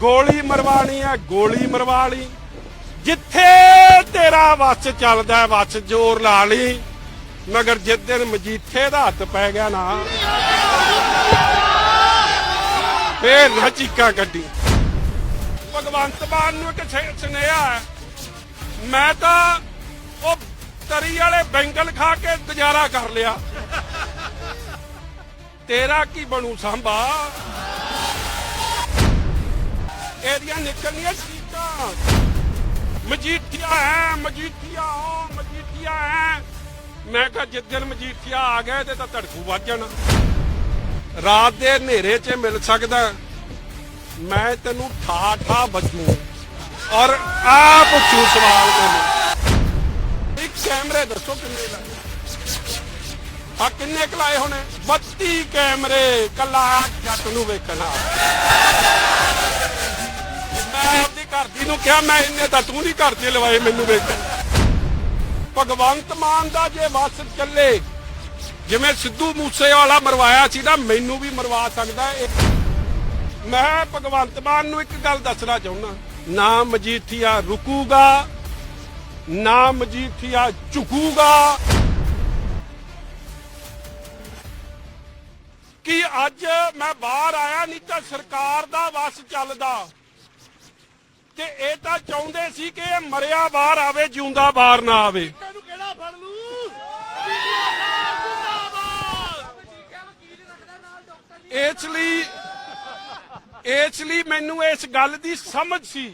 ਗੋਲੀ ਮਰਵਾਣੀ ਹੈ ਗੋਲੀ ਮਰਵਾ ਲਈ। ਜਿੱਥੇ ਤੇਰਾ ਵੱਸ ਚੱਲਦਾ ਵੱਸ ਜ਼ੋਰ ਲਾ ਲਈ। ਮਗਰ ਜਿਸ ਦਿਨ ਮਜੀਠੇ ਦਾ ਹੱਥ ਪੈ ਗਿਆ ਨਾ, ਫੇਰ ਨਾ ਕੱਢੀ। ਭਗਵੰਤ ਮਾਨ ਨੂੰ ਇੱਕ ਸੁਨੇਹਾ ਮੈਂ ਤਾਂ ਉਹ ਤਰੀ ਵਾਲੇ ਬੈਂਗਲ ਖਾ ਕੇ ਗੁਜ਼ਾਰਾ ਕਰ ਲਿਆ। ਤੇਰਾ ਕੀ ਬਣੂ ਸਾਂਭਾ? ਇਹਦੀਆਂ ਨਿਕਲਣੀਆਂ ਸੀਟਾਂ। ਮਜੀਠੀਆ ਹੈ, ਮਜੀਠੀਆ ਉਹ ਮਜੀਠੀਆ ਹੈ। ਮੈਂ ਕਿਹਾ ਜਿਸ ਮਜੀਠੀਆ ਆ ਗਿਆ ਤੇ ਤਾਂ ਧੜਕੂ ਵੱਜ ਜਾਣਾ। ਰਾਤ ਦੇ ਹਨੇਰੇ 'ਚ ਮਿਲ ਸਕਦਾ। ਮੈਂ ਤੈਨੂੰ ਠਾ ਠਾ ਬੱਜੂ ਔਰ ਆ ਪੁੱਛੂ ਸਵਾਲ ਤੈਨੂੰ। ਇੱਕ ਕੈਮਰੇ ਦੱਸੋ ਕਿੰਨੇ ਲਾਏ ਆ ਕਿੰਨੇ ਕੁ ਹੋਣੇ? 32 ਕੈਮਰੇ, ਕੱਲਾ ਜੱਟ ਨੂੰ ਵੇਖਣਾ ਮੈਂ ਆਪਦੀ ਘਰ ਦੀ ਨੂੰ ਕਿਹਾ, ਮੈਂ ਇੰਨੇ ਤਾਂ ਤੂੰ ਨਹੀਂ ਘਰ ਦੇ ਲਵਾਏ ਮੈਨੂੰ ਵੇਖਣ ਭਗਵੰਤ ਮਾਨ ਦਾ ਜੇ ਵਸ ਚੱਲੇ, ਜਿਵੇਂ ਸਿੱਧੂ ਮੂਸੇ ਵਾਲਾ ਮਰਵਾਇਆ ਸੀ ਨਾ, ਮੈਨੂੰ ਵੀ ਮਰਵਾ ਸਕਦਾ ਇਹ। ਮੈਂ ਭਗਵੰਤ ਮਾਨ ਨੂੰ ਇੱਕ ਗੱਲ ਦੱਸਣਾ ਚਾਹੁੰਦਾ, ਨਾ ਮਜੀਠੀਆ ਰੁਕੂਗਾ, ਨਾ ਮਜੀਠੀਆ ਝੁਕੂਗਾ। ਕਿ ਅੱਜ ਮੈਂ ਬਾਹਰ ਆਇਆ ਨਹੀਂ ਤਾਂ ਸਰਕਾਰ ਦਾ ਵਸ ਚੱਲਦਾ। ਤੇ ਇਹ ਤਾਂ ਚਾਹੁੰਦੇ ਸੀ ਕਿ ਇਹ ਮਰਿਆ ਬਾਹਰ ਆਵੇ ਜਿਉਂਦਾ ਬਾਹਰ ਨਾ ਆਵੇ। ਤੈਨੂੰ ਕਿਹੜਾ ਫੜ ਲੂ ਇਸ ਲਈ ਇਸ ਲਈ ਮੈਨੂੰ ਇਸ ਗੱਲ ਦੀ ਸਮਝ ਸੀ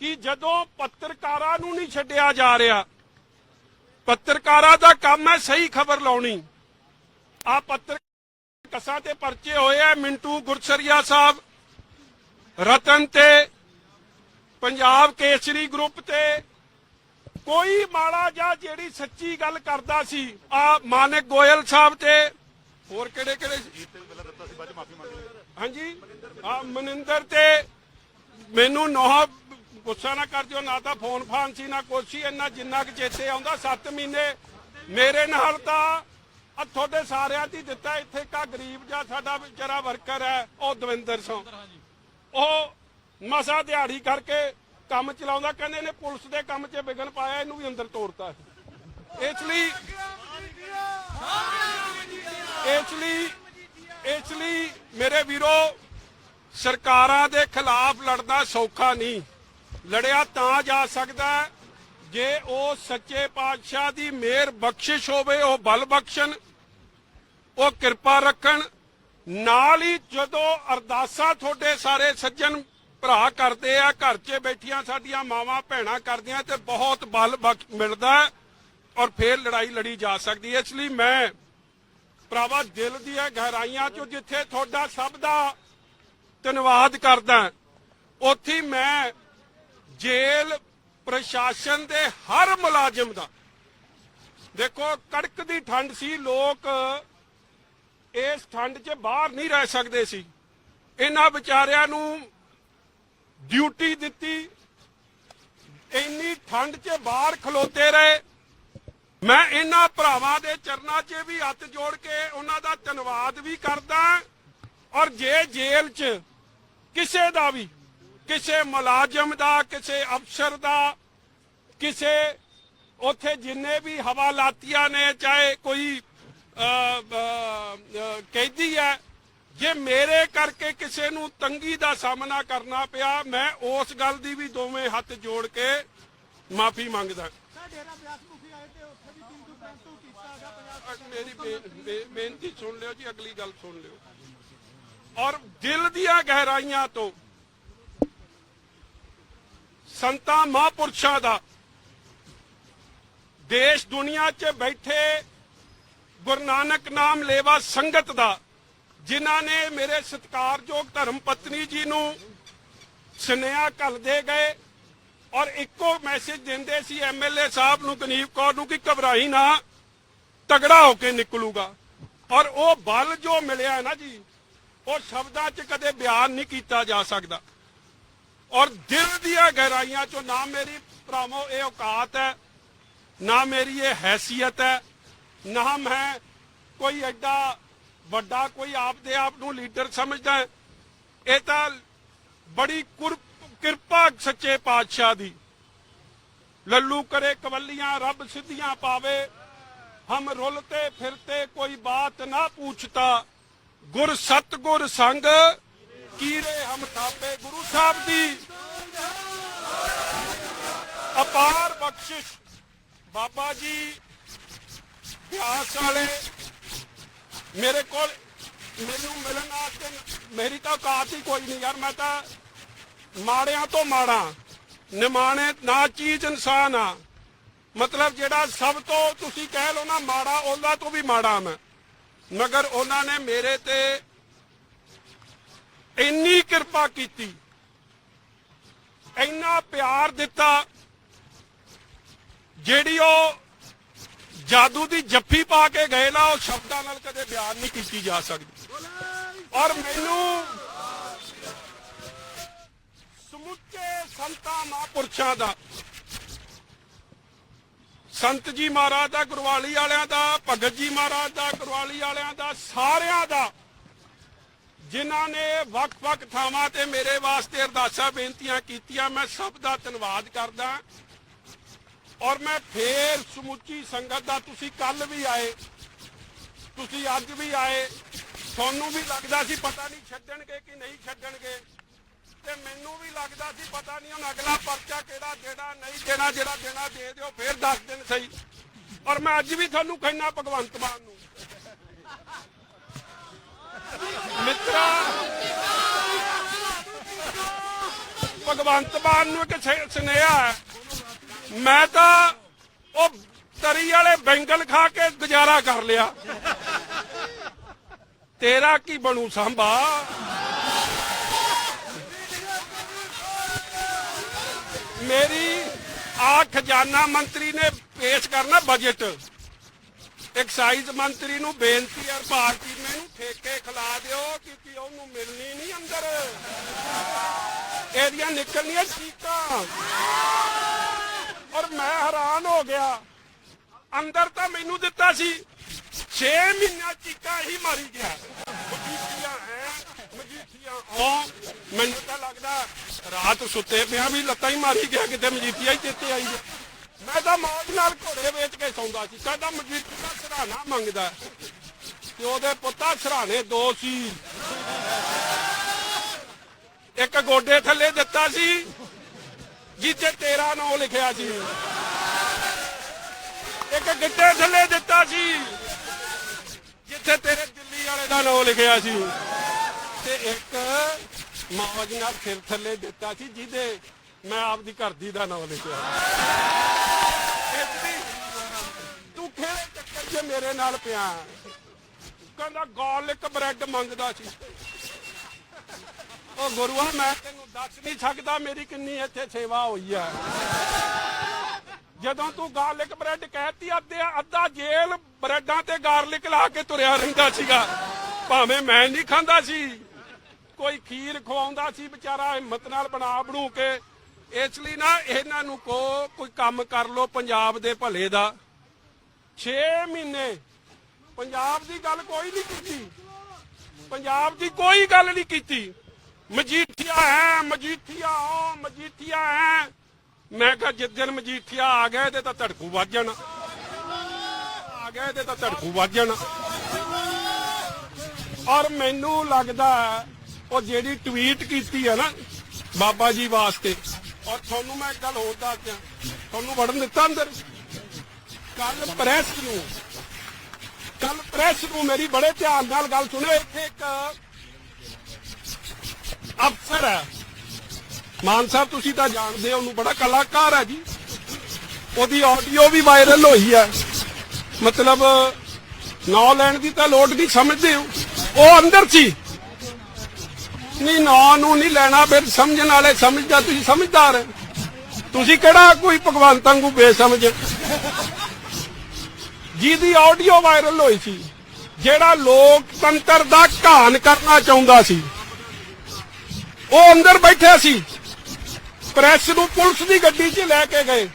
ਕਿ ਜਦੋਂ ਪੱਤਰਕਾਰਾਂ ਨੂੰ ਨਹੀਂ ਛੱਡਿਆ ਜਾ ਰਿਹਾ ਪੱਤਰਕਾਰਾਂ ਦਾ ਕੰਮ ਹੈ ਸਹੀ ਖਬਰ ਲਾਉਣੀ। ਆ ਪੱਤਰ ਕਸਾਂ ਤੇ ਪਰਚੇ ਹੋਏ ਆ ਮਿੰਟੂ ਗੁਰਸਰੀਆ ਸਾਹਿਬ ਰਤਨ ਤੇ ਪੰਜਾਬ ਕੇਸਰੀ ਗਰੁੱਪ ਤੇ ਕੋਈ ਮਾੜਾ ਜਾਂ ਜਿਹੜੀ ਸੱਚੀ ਗੱਲ ਕਰਦਾ ਸੀ, ਆ ਮਾਨਕ ਗੋਇਲ ਸਾਹਿਬ ਤੇ। ਹੋਰ ਕਿਹੜੇ ਕਿਹੜੇ ਹਾਂਜੀ, ਆ ਮਨਿੰਦਰ ਤੇ। ਮੈਨੂੰ ਨੋਹ ਗੁੱਸਾ ਨਾ ਕਰ ਦਿਓ, ਨਾ ਤਾਂ ਫੋਨ ਫਾਨ ਸੀ, ਨਾ ਕੁਛ ਸੀ, ਇੰਨਾ ਜਿੰਨਾ ਕਿ ਚੇਤੇ ਆਉਂਦਾ 7 ਮਹੀਨੇ ਮੇਰੇ ਨਾਲ ਤਾਂ ਆ ਤੁਹਾਡੇ ਸਾਰਿਆਂ ਦੀ ਦਿੱਤਾ ਇੱਥੇ ਕਾ ਗਰੀਬ ਜਾਂ ਸਾਡਾ ਵਿਚਾਰਾ ਵਰਕਰ ਹੈ, ਉਹ ਦਵਿੰਦਰ ਸਿੰਘ। ਉਹ ਮਸਾ ਦਿਹਾੜੀ ਕਰਕੇ ਕੰਮ ਚਲਾਉਂਦਾ, ਕਹਿੰਦੇ ਨੇ ਪੁਲਿਸ ਦੇ ਕੰਮ 'ਚ ਵਿਗਨ ਪਾਇਆ, ਇਹਨੂੰ ਵੀ ਅੰਦਰ ਤੋੜਤਾ ਇਸ ਲਈ ਇਸ ਲਈ ਇਸ ਲਈ ਮੇਰੇ ਵੀਰੋ, ਸਰਕਾਰਾਂ ਦੇ ਖਿਲਾਫ ਲੜਨਾ ਸੌਖਾ ਨਹੀਂ। ਲੜਿਆ ਤਾਂ ਜਾ ਸਕਦਾ ਜੇ ਉਹ ਸੱਚੇ ਪਾਤਸ਼ਾਹ ਦੀ ਮਿਹਰ ਬਖਸ਼ਿਸ਼ ਹੋਵੇ, ਉਹ ਬਲ ਬਖਸ਼ਣ, ਉਹ ਕਿਰਪਾ ਰੱਖਣ। ਨਾਲ ਹੀ ਜਦੋਂ ਅਰਦਾਸਾਂ ਤੁਹਾਡੇ ਸਾਰੇ ਸੱਜਣ ਭਰਾ ਕਰਦੇ ਆ, ਘਰ 'ਚ ਬੈਠੀਆਂ ਸਾਡੀਆਂ ਮਾਵਾਂ ਭੈਣਾਂ ਕਰਦੀਆਂ ਤੇ ਬਹੁਤ ਬਲ ਬਖ- ਮਿਲਦਾ ਔਰ ਫੇਰ ਲੜਾਈ ਲੜੀ ਜਾ ਸਕਦੀ ਹੈ। ਇਸ ਲਈ ਮੈਂ ਭਰਾਵਾ ਦਿਲ ਦੀਆਂ ਗਹਿਰਾਈਆਂ 'ਚੋਂ ਜਿੱਥੇ ਤੁਹਾਡਾ ਸਭ ਦਾ ਧੰਨਵਾਦ ਕਰਦਾ ਉੱਥੇ ਮੈਂ ਜੇਲ੍ਹ ਪ੍ਰਸ਼ਾਸਨ ਦੇ ਹਰ ਮੁਲਾਜ਼ਮ ਦਾ। ਦੇਖੋ, ਕੜਕ ਦੀ ਠੰਡ ਸੀ, ਲੋਕ ਇਸ ਠੰਡ 'ਚ ਬਾਹਰ ਨਹੀਂ ਰਹਿ ਸਕਦੇ ਸੀ। ਇਹਨਾਂ ਵਿਚਾਰਿਆਂ ਨੂੰ ਡਿਊਟੀ ਦਿੱਤੀ। ਇੰਨੀ ਠੰਡ 'ਚ ਬਾਹਰ ਖਲੋਤੇ ਰਹੇ। ਮੈਂ ਇਹਨਾਂ ਭਰਾਵਾਂ ਦੇ ਚਰਨਾਂ 'ਚ ਵੀ ਹੱਥ ਜੋੜ ਕੇ ਉਹਨਾਂ ਦਾ ਧੰਨਵਾਦ ਵੀ ਕਰਦਾ ਔਰ ਜੇ ਜੇਲ੍ਹ 'ਚ ਕਿਸੇ ਦਾ ਵੀ ਕਿਸੇ ਮੁਲਾਜ਼ਮ ਦਾ ਕਿਸੇ ਅਫਸਰ ਦਾ ਕਿਸੇ ਉੱਥੇ ਜਿੰਨੇ ਵੀ ਹਵਾਲਾਤੀਆਂ ਨੇ ਚਾਹੇ ਕੋਈ ਅ, ਕੈਦੀ ਹੈ ਜੇ ਮੇਰੇ ਕਰਕੇ ਕਿਸੇ ਨੂੰ ਤੰਗੀ ਦਾ ਸਾਹਮਣਾ ਕਰਨਾ ਪਿਆ ਮੈਂ ਉਸ ਗੱਲ ਦੀ ਵੀ ਦੋਵੇਂ ਹੱਥ ਜੋੜ ਕੇ ਮਾਫੀ ਮੰਗਦਾ। ਮੇਰੀ ਬੇਨਤੀ ਸੁਣ ਲਿਓ ਜੀ ਅਗਲੀ ਗੱਲ ਸੁਣ ਲਿਓ। ਔਰ ਦਿਲ ਦੀਆਂ ਗਹਿਰਾਈਆਂ ਤੋਂ ਸੰਤਾਂ ਮਹਾਂਪੁਰਸ਼ਾਂ ਦਾ ਦੇਸ਼ ਦੁਨੀਆ 'ਚ ਬੈਠੇ ਗੁਰੂ ਨਾਨਕ ਨਾਮ ਲੇਵਾ ਸੰਗਤ ਦਾ ਜਿਨ੍ਹਾਂ ਨੇ ਮੇਰੇ ਸਤਿਕਾਰਯੋਗ ਧਰਮ ਪਤਨੀ ਜੀ ਨੂੰ ਸੁਨੇਹਾ ਕਰਦੇ ਗਏ ਔਰ ਇੱਕੋ ਮੈਸੇਜ ਦਿੰਦੇ ਸੀ ਐਮਐਲਏ ਸਾਹਿਬ ਨੂੰ ਗਨੀਵ ਕੌਰ ਨੂੰ ਕਿ ਘਬਰਾਈ ਨਾ, ਤਗੜਾ ਹੋ ਕੇ ਨਿਕਲੂਗਾ। ਔਰ ਉਹ ਬਲ ਜੋ ਮਿਲਿਆ ਨਾ ਜੀ, ਉਹ ਸ਼ਬਦਾਂ 'ਚ ਕਦੇ ਬਿਆਨ ਨਹੀਂ ਕੀਤਾ ਜਾ ਸਕਦਾ। ਔਰ ਦਿਲ ਦੀਆਂ ਗਹਿਰਾਈਆਂ 'ਚੋਂ ਨਾ ਮੇਰੀ ਭਰਾਵੋ ਇਹ ਔਕਾਤ ਹੈ, ਨਾ ਮੇਰੀ ਇਹ ਹੈਸੀਅਤ ਹੈ, ਨਾ ਮੈਂ ਕੋਈ ਐਡਾ ਵੱਡਾ ਕੋਈ ਆਪ ਦੇ ਆਪ ਨੂੰ ਲੀਡਰ ਸਮਝਦਾ ਹੈ। ਇਹ ਤਾਂ ਬੜੀ ਕਿਰਪਾ ਸੱਚੇ ਪਾਤਸ਼ਾਹ ਦੀ। ਲੱਲੂ ਕਰੇ ਕਵੱਲੀਆਂ, ਰੱਬ ਸਿੱਧੀਆਂ ਪਾਵੇ। ਹਮ ਰੁਲਤੇ ਫਿਰਤੇ ਕੋਈ ਬਾਤ ਨਾ ਪੁੱਛਤਾ। ਗੁਰ ਸਤਗੁਰ ਸੰਗ ਕੀਰੇ ਹਮ ਥਾਪੇ ਗੁਰੂ ਸਾਹਿਬ ਦੀ। ਅਪਾਰ ਬਖਸ਼ਿਸ਼ ਬਾਬਾ ਜੀ ਪਿਆਸ ਵਾਲੇ। ਮੇਰੇ ਕੋਲ ਮੈਨੂੰ ਮਿਲਣ ਵਾਸਤੇ ਮੇਰੀ ਤਾਂ ਔਕਾਤ ਹੀ ਕੋਈ ਨਹੀਂ ਯਾਰ, ਮੈਂ ਤਾਂ ਮਾੜਿਆਂ ਤੋਂ ਮਾੜਾ, ਨਿਮਾਣੇ ਨਾ ਚੀਜ਼ ਇਨਸਾਨ ਆ। ਮਤਲਬ ਜਿਹੜਾ ਸਭ ਤੋਂ ਤੁਸੀਂ ਕਹਿ ਲਓ ਨਾ ਮਾੜਾ ਉਹਨਾਂ ਤੋਂ ਵੀ ਮਾੜਾ ਮੈਂ। ਮਗਰ ਉਹਨਾਂ ਨੇ ਮੇਰੇ ਤੇ ਇੰਨੀ ਕਿਰਪਾ ਕੀਤੀ, ਇੰਨਾ ਪਿਆਰ ਦਿੱਤਾ, ਜਿਹੜੀ ਉਹ ਜਾਦੂ ਦੀ ਜੱਫੀ ਪਾ ਕੇ ਗਏ ਨਾ, ਉਹ ਸ਼ਬਦਾਂ ਨਾਲ ਕਦੇ ਬਿਆਨ ਨਹੀਂ ਕੀਤੀ ਜਾ ਸਕਦੀ। ਔਰ ਮੈਨੂੰ ਸਮੁੱਚੇ ਸੰਤਾਂ ਮਹਾਂਪੁਰਸ਼ਾਂ ਦਾ, ਸੰਤ ਜੀ ਮਹਾਰਾਜ ਦਾ ਗੁਰਵਾਲੀ ਵਾਲਿਆਂ ਦਾ, ਭਗਤ ਜੀ ਮਹਾਰਾਜ ਦਾ ਗੁਰਵਾਲੀ ਵਾਲਿਆਂ ਦਾ, ਸਾਰਿਆਂ ਦਾ, ਜਿਨ੍ਹਾਂ ਨੇ ਵੱਖ-ਵੱਖ ਥਾਵਾਂ ਤੇ ਮੇਰੇ ਵਾਸਤੇ ਅਰਦਾਸਾਂ ਬੇਨਤੀਆਂ ਕੀਤੀਆਂ, ਮੈਂ ਸਭ ਦਾ ਧੰਨਵਾਦ ਕਰਦਾ। ਔਰ ਮੈਂ ਫੇਰ ਸਮੁੱਚੀ ਸੰਗਤ ਦਾ ਤੁਸੀਂ ਕੱਲ ਵੀ ਆਏ, ਤੁਸੀਂ ਅੱਜ ਵੀ ਆਏ, ਤੁਹਾਨੂੰ ਵੀ ਲੱਗਦਾ ਸੀ ਪਤਾ ਨਹੀਂ ਛੱਡਣਗੇ ਕਿ ਨਹੀਂ ਛੱਡਣਗੇ। ਤੇ ਮੈਨੂੰ ਵੀ ਲੱਗਦਾ ਸੀ ਪਤਾ ਨਹੀਂ ਹੁਣ ਅਗਲਾ ਪਰਚਾ ਕਿਹੜਾ ਦੇਣਾ, ਨਹੀਂ ਦੇਣਾ, ਜਿਹੜਾ ਦੇਣਾ ਦੇ ਦਿਓ, ਫੇਰ ਦੱਸ ਦਿਨ ਸਹੀ। ਔਰ ਮੈਂ ਅੱਜ ਵੀ ਤੁਹਾਨੂੰ ਕਹਿਣਾ ਭਗਵੰਤ ਮਾਨ ਨੂੰ। ਮਿੱਤਰਾ, ਭਗਵੰਤ ਮਾਨ ਨੂੰ ਇੱਕ ਸੁਨੇਹਾ ਹੈ। ਮੈਂ ਤਾਂ ਉਹ ਤਰੀ ਵਾਲੇ ਬੈਂਗਲ ਖਾ ਕੇ ਗੁਜ਼ਾਰਾ ਕਰ ਲਿਆ। ਤੇਰਾ ਕੀ ਬਣੂ ਸਾਂਭਾ? ਮੇਰੀ ਆ ਖਜ਼ਾਨਾ ਮੰਤਰੀ ਨੇ ਪੇਸ਼ ਕਰਨਾ ਬਜਟ ਐਕਸਾਈਜ਼ ਮੰਤਰੀ ਨੂੰ ਬੇਨਤੀ ਹੈ ਭਾਰਤੀ ਮੈਨੂੰ ਠੇਕੇ ਖਿਲਾ ਦਿਓ ਕਿਉਂਕਿ ਉਹਨੂੰ ਮਿਲਣੀ ਨਹੀਂ ਅੰਦਰ। ਇਹਦੀਆਂ ਨਿਕਲਣੀਆਂ ਚੀਕਾਂ। ਔਰ ਮੈਂ ਹੈਰਾਨ ਹੋ ਗਿਆ। ਅੰਦਰ ਤਾਂ ਮੈਨੂੰ ਦਿੱਤਾ ਸੀ 6 ਮਹੀਨਾ ਚੀਕਾਂ ਹੀ ਮਾਰੀ ਗਿਆ। ਮਜੀਠੀਆਂ ਹੈ, ਮਜੀਠੀਆਂ ਉਹ ਮੈਨੂੰ ਤਾਂ ਲੱਗਦਾ ਰਾਤ ਸੁੱਤੇ ਪਿਆ ਵੀ ਲੱਤਾਂ ਹੀ ਮਾਰੀ ਗਿਆ, ਕਿਤੇ ਮਜੀਠੀਆ ਹੀ ਚੇਤੇ ਆਈ ਮੈਂ ਤਾਂ ਮੌਜ ਨਾਲ ਘੋੜੇ ਵੇਚ ਕੇ ਸੌਂਦਾ ਸੀ ਕਹਿੰਦਾ ਮਜੀਠੀ ਦਾ ਸਰਾਣਾ ਮੰਗਦਾ ਤੇ ਉਹਦੇ ਪੁੱਤਾ ਸਰਾਣੇ ਦੋ ਸੀ। ਇੱਕ ਗੋਡੇ ਥੱਲੇ ਦਿੱਤਾ ਸੀ ਜਿੱਥੇ ਤੇਰਾ ਨਾਮ ਲਿਖਿਆ ਸੀ। ਇੱਕ ਗਿੱਟੇ ਥੱਲੇ ਦਿੱਤਾ ਸੀ। ਜਿੱਥੇ ਤੇਰੇ ਦਿੱਲੀ ਵਾਲੇ ਦਾ ਨਾਮ ਲਿਖਿਆ ਸੀ। ਤੇ ਇੱਕ ਮੌਜ ਨਾਲ ਸਿਰ ਥੱਲੇ ਦਿੱਤਾ ਸੀ, ਜਿਹਦੇ ਮੈਂ ਆਪਦੀ ਘਰ ਦੀ ਦਾ ਨਾਮ ਲਿਖਿਆ। ਤੂੰ ਕਿਹੜੇ ਚੱਕਰ 'ਚ ਮੇਰੇ ਨਾਲ ਪਿਆ। ਕਹਿੰਦਾ ਗਾਰਲਿਕ ਬ੍ਰੈਡ ਮੰਗਦਾ ਸੀ। ਉਹ ਗੁਰੂਆ, ਮੈਂ ਤੈਨੂੰ ਦੱਸ ਨਹੀਂ ਸਕਦਾ ਮੇਰੀ ਕਿੰਨੀ ਇੱਥੇ ਸੇਵਾ ਹੋਈ ਹੈ ਜਦੋਂ ਤੂੰ ਗਾਰਲਿਕ ਬ੍ਰੈਡ ਕਹਿਤੀ, ਅੱਧੇ ਅੱਧਾ ਜੇਲ ਬ੍ਰੈਡਾਂ ਤੇ ਗਾਰਲਿਕ ਲਾ ਕੇ ਤੁਰਿਆ ਰਹਿੰਦਾ ਸੀਗਾ। ਭਾਵੇਂ ਮੈਂ ਨਹੀਂ ਖਾਂਦਾ ਸੀ, ਕੋਈ ਖੀਰ ਖਵਾਉਂਦਾ ਸੀ, ਵਿਚਾਰਾ ਹਿੰਮਤ ਨਾਲ ਬਣਾ ਬਣੂ ਕੇ। ਇਸ ਲਈ ਨਾ ਇਹਨਾਂ ਨੂੰ ਕੋ ਕੋਈ ਕੰਮ ਕਰ ਲੋ ਪੰਜਾਬ ਦੇ ਭਲੇ ਦਾ। 6 ਮਹੀਨੇ ਪੰਜਾਬ ਦੀ ਗੱਲ ਕੋਈ ਨਹੀਂ ਕੀਤੀ। ਪੰਜਾਬ ਦੀ ਕੋਈ ਗੱਲ ਨਹੀਂ ਕੀਤੀ। ਮਜੀਠੀਆ ਹੈ, ਮਜੀਠੀਆ ਉਹ ਮਜੀਠੀਆ ਹੈ। ਮੈਂ ਕਿਹਾ, ਜਿਸ ਦਿਨ ਮਜੀਠੀਆ ਆ ਗਏ ਤੇ ਤਾਂ ਧੜਕੂ ਵੱਜ ਜਾਣਾ। ਆ ਗਏ ਤੇ ਤਾਂ ਧੜਕੂ ਵੱਜ ਜਾਣਾ। ਔਰ ਮੈਨੂੰ ਲੱਗਦਾ ਉਹ ਜਿਹੜੀ ਟਵੀਟ ਕੀਤੀ ਹੈ ਨਾ, ਬਾਬਾ ਜੀ ਵਾਸਤੇ, ਔਰ ਤੁਹਾਨੂੰ ਮੈਂ ਇੱਕ ਗੱਲ ਹੋਰ ਦੱਸ ਤੁਹਾਨੂੰ ਵੜਨ ਦਿੱਤਾ ਅੰਦਰ? ਕੱਲ ਪ੍ਰੈਸ ਨੂੰ, ਕੱਲ ਪ੍ਰੈਸ ਨੂੰ ਮੇਰੀ ਬੜੇ ਧਿਆਨ ਨਾਲ ਗੱਲ ਸੁਣਿਓ ਇੱਥੇ ਇੱਕ ਅਫਸਰ ਹੈ। ਮਾਨ ਸਾਹਿਬ, ਤੁਸੀਂ ਤਾਂ ਜਾਣਦੇ ਹੋ, ਉਹਨੂੰ ਬੜਾ ਕਲਾਕਾਰ ਹੈ ਜੀ। ਉਹਦੀ ਆਡੀਓ ਵੀ ਵਾਇਰਲ ਹੋਈ ਹੈ। ਮਤਲਬ, ਨਾਂ ਲੈਣ ਦੀ ਤਾਂ ਲੋੜ ਨਹੀਂ, ਸਮਝਦੇ ਹੋ? ਉਹ ਅੰਦਰ ਸੀ। ਨਹੀਂ, ਨਾਂ ਨੂੰ ਨਹੀਂ ਲੈਣਾ, ਫਿਰ ਸਮਝਣ ਵਾਲੇ ਸਮਝਦਾ, ਤੁਸੀਂ ਸਮਝਦਾਰ ਤੁਸੀਂ ਕਿਹੜਾ ਕੋਈ ਭਗਵੰਤ ਵਾਂਗੂ ਬੇਸਮਝ? ਜਿਹਦੀ ਆਡੀਓ ਵਾਇਰਲ ਹੋਈ ਸੀ, ਜਿਹੜਾ ਲੋਕਤੰਤਰ ਦਾ ਘਾਣ ਕਰਨਾ ਚਾਹੁੰਦਾ ਸੀ। ਉਹ ਅੰਦਰ ਬੈਠਿਆ ਸੀ। ਪ੍ਰੈਸ ਨੂੰ ਪੁਲਿਸ ਦੀ ਗੱਡੀ 'ਚ ਲੈ ਕੇ ਗਏ।